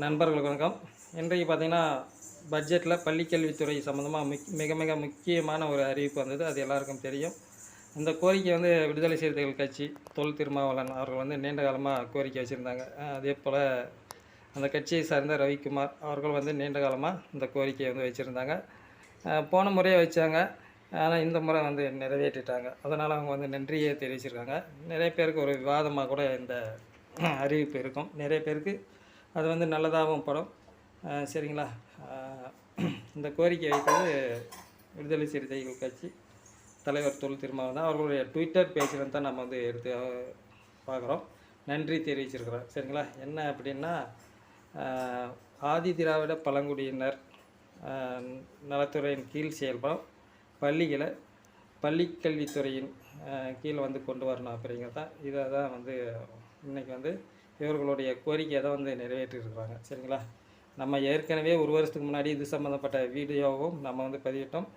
நண்பர்களுக்கு வணக்கம். இன்றைக்கு பார்த்தீங்கன்னா பட்ஜெட்டில் பள்ளிக்கல்வித்துறை சம்மந்தமாக முக் மிக மிக முக்கியமான ஒரு அறிவிப்பு வந்தது. அது எல்லாருக்கும் தெரியும். இந்த கோரிக்கை வந்து விடுதலை சிறுத்தைகள் கட்சி தொல் திருமாவளன் அவர்கள் வந்து நீண்ட காலமாக கோரிக்கை வச்சுருந்தாங்க. அதே போல் அந்த கட்சியை சார்ந்த ரவிக்குமார் அவர்கள் வந்து நீண்ட காலமாக இந்த கோரிக்கையை வந்து வச்சுருந்தாங்க. போன முறையே வச்சாங்க. ஆனால் இந்த முறை வந்து நிறைவேற்றிட்டாங்க. அதனால் அவங்க வந்து நன்றியை தெரிவிச்சிருக்காங்க. நிறைய பேருக்கு ஒரு விவாதமாக கூட இந்த அறிவிப்பு இருக்கும். நிறைய பேருக்கு அது வந்து நல்லதாகவும் படும். சரிங்களா? இந்த கோரிக்கை வைத்தது விடுதலை சிறுத்தைகள் கட்சி தலைவர் தொல் திருமாவன் தான். அவர்களுடைய ட்விட்டர் பேஜில் தான் நம்ம வந்து எடுத்து பார்க்குறோம். நன்றி தெரிவிச்சிருக்கிறோம் சரிங்களா? என்ன அப்படின்னா ஆதி திராவிட பழங்குடியினர் நலத்துறையின் கீழ் செயல்படும் பள்ளிகளை பள்ளிக்கல்வித்துறையின் கீழே வந்து கொண்டு வரணும் அப்படிங்கிறது தான் இதை தான் வந்து இன்றைக்கி வந்து இவர்களுடைய கோரிக்கையை தான் வந்து நிறைவேற்றிருக்கிறாங்க சரிங்களா? நம்ம ஏற்கனவே ஒரு வருஷத்துக்கு முன்னாடி இது சம்மந்தப்பட்ட வீடியோவும் நம்ம வந்து பதிவிட்டோம்.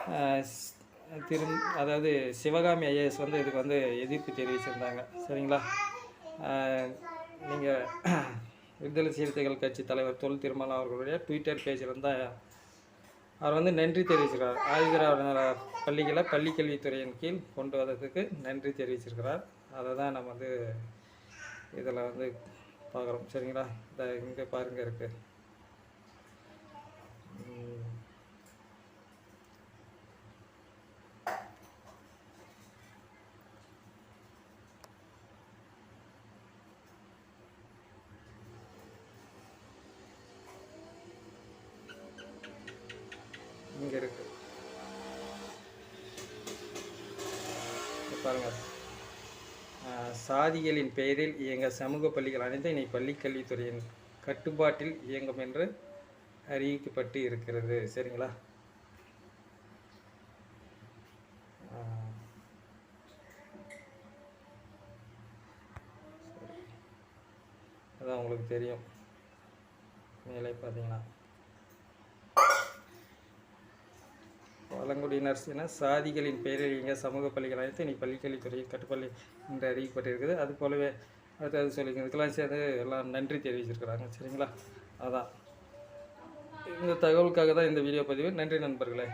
திரு திரும் அதாவது சிவகாமி ஐஏஎஸ் வந்து இதுக்கு வந்து எதிர்ப்பு தெரிவிச்சிருந்தாங்க. சரிங்களா? நீங்கள் விடுதலை சிறுத்தைகள் கட்சி தலைவர் தொல் திருமலா அவர்களுடைய ட்விட்டர் பேஜில் தான் அவர் வந்து நன்றி தெரிவிச்சிருக்கார் ஆதிதிராவிட பள்ளிகளை பள்ளிக்கல்வித்துறையின் கீழ் கொண்டு வந்ததுக்கு நன்றி தெரிவிச்சிருக்கிறார். அதை தான் நம்ம வந்து இதில் வந்து பார்க்குறோம். சரிங்களா? இந்த இங்கே பாருங்க இருக்கு. இங்கே இருக்கு. பாருங்கள் சாதிகளின் பெயரில் இயங்க சமூக பள்ளிகள் அனைத்தும் இனி பள்ளிக் கல்வித்துறையின் கட்டுப்பாட்டில் இயங்கும் என்று அறிவிக்கப்பட்டு இருக்கிறது. சரிங்களா? அதான் உங்களுக்கு தெரியும். மேலே பார்த்தீங்கன்னா. பழங்குடியினர் என சாதிகளின் பெயரில் இயங்க சமூக பள்ளிகள் அனைத்து நீ பள்ளிக்கல்வித்துறையில் கட்டுப்பள்ளி என்று அறிவிக்கப்பட்டிருக்குது. அது போலவே அடுத்தது சொல்லிங்க இதுக்கெல்லாம் சேர்ந்து எல்லாம் நன்றி தெரிவிச்சிருக்கிறாங்க. சரிங்களா? அதான். இந்த தகவலுக்காக தான் இந்த வீடியோ பதிவு. நன்றி நண்பர்களே.